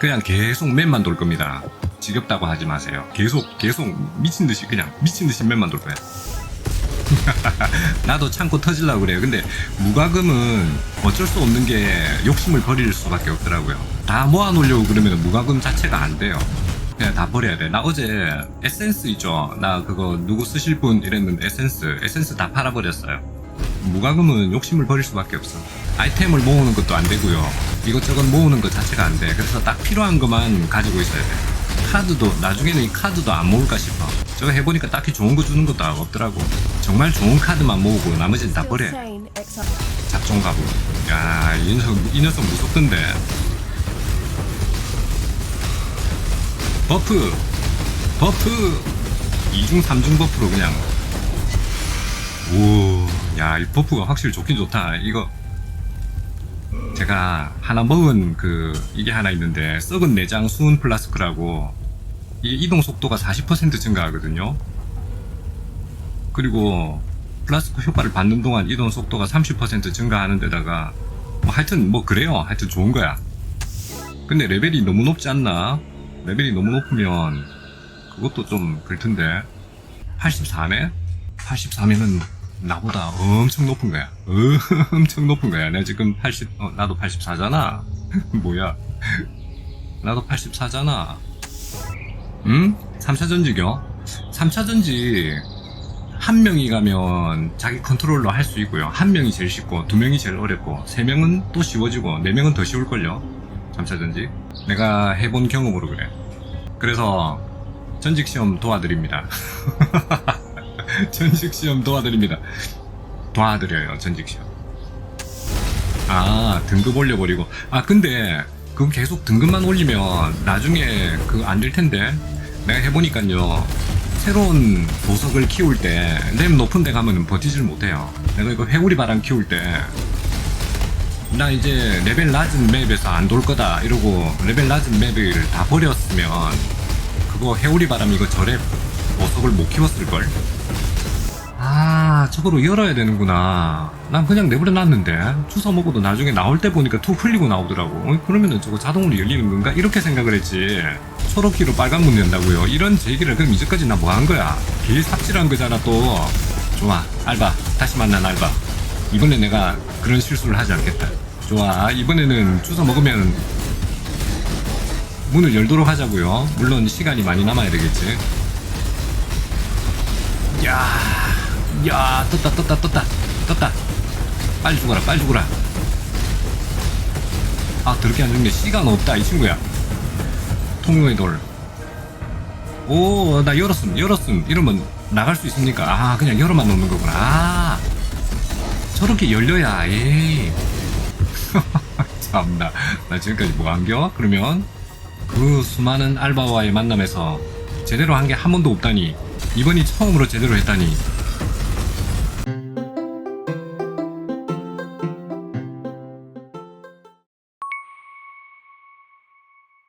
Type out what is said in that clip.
그냥 계속 맵만 돌 겁니다. 지겹다고 하지 마세요. 계속 계속 미친 듯이 그냥 미친 듯이 맵만 돌 거야. 나도 참고 터질라고 그래요. 근데 무과금은 어쩔 수 없는 게 욕심을 버릴 수밖에 없더라고요. 다 모아놓으려고 그러면 무과금 자체가 안 돼요. 그냥 다 버려야 돼. 나 어제 에센스 있죠? 나 그거 누구 쓰실 분 이랬는데 에센스, 에센스 다 팔아버렸어요. 무과금은 욕심을 버릴 수밖에 없어. 아이템을 모으는 것도 안 되고요. 이것저것 모으는 것 자체가 안 돼. 그래서 딱 필요한 것만 가지고 있어야 돼. 카드도 나중에는 이 카드도 안 모을까 싶어. 저거 해보니까 딱히 좋은 거 주는 것도 없더라고. 정말 좋은 카드만 모으고 나머지는 다 버려. 잡종 가부. 야, 이 녀석, 이 녀석 무섭던데. 버프! 버프! 2중, 3중 버프로 그냥. 오, 야, 이 버프가 확실히 좋긴 좋다. 이거. 제가 하나 먹은 그, 이게 하나 있는데, 썩은 내장 수은 플라스크라고, 이게 이동 속도가 40% 증가하거든요. 그리고, 플라스크 효과를 받는 동안 이동 속도가 30% 증가하는 데다가, 뭐 하여튼 뭐 그래요. 하여튼 좋은 거야. 근데 레벨이 너무 높지 않나? 레벨이 너무 높으면 그것도 좀 그렇던데 84네? 84면은 나보다 엄청 높은 거야. 엄청 높은 거야. 내가 지금 80, 어, 나도 84잖아. 뭐야? 나도 84잖아. 응? 3차 전지겨? 3차 전지 한 명이 가면 자기 컨트롤러 할수 있고요. 한 명이 제일 쉽고, 두 명이 제일 어렵고, 세 명은 또 쉬워지고, 네 명은 더 쉬울걸요. 3차 전지. 내가 해본 경험으로 그래. 그래서 전직 시험 도와드립니다. 전직 시험 도와드립니다. 도와드려요, 전직 시험. 아, 등급 올려버리고. 아, 근데, 그거 계속 등급만 올리면 나중에 그거 안될 텐데. 내가 해보니까요. 새로운 보석을 키울 때, 램 높은 데 가면은 버티질 못해요. 내가 이거 회오리 바람 키울 때, 나 이제 레벨 낮은 맵에서 안 돌 거다 이러고 레벨 낮은 맵을 다 버렸으면 그거 해오리 바람 이거 절에 보석을 못 키웠을걸? 아 저거로 열어야 되는구나 난 그냥 내버려 놨는데 주워 먹어도 나중에 나올 때 보니까 툭 흘리고 나오더라고 어, 그러면은 저거 자동으로 열리는 건가? 이렇게 생각을 했지 초록키로 빨간 문 연다고요 이런 제기를 그럼 이제까지 나 뭐 한 거야 길 삽질한 거잖아 또 좋아 알바 다시 만난 알바 이번에 내가 그런 실수를 하지 않겠다. 좋아. 이번에는 주워 먹으면 문을 열도록 하자고요. 물론 시간이 많이 남아야 되겠지. 야, 떴다, 떴다, 떴다, 떴다. 빨리 죽어라, 빨리 죽어라. 아, 그렇게 안 죽네. 시간 없다, 이 친구야. 통용의 돌. 오, 나 열었음, 열었음. 이러면 나갈 수 있습니까? 아, 그냥 열어만 놓는 거구나. 아. 저렇게 열려야 에이 참나 나 지금까지 뭐 안겨? 그러면 그 수많은 알바와의 만남에서 제대로 한 게 한 번도 없다니 이번이 처음으로 제대로 했다니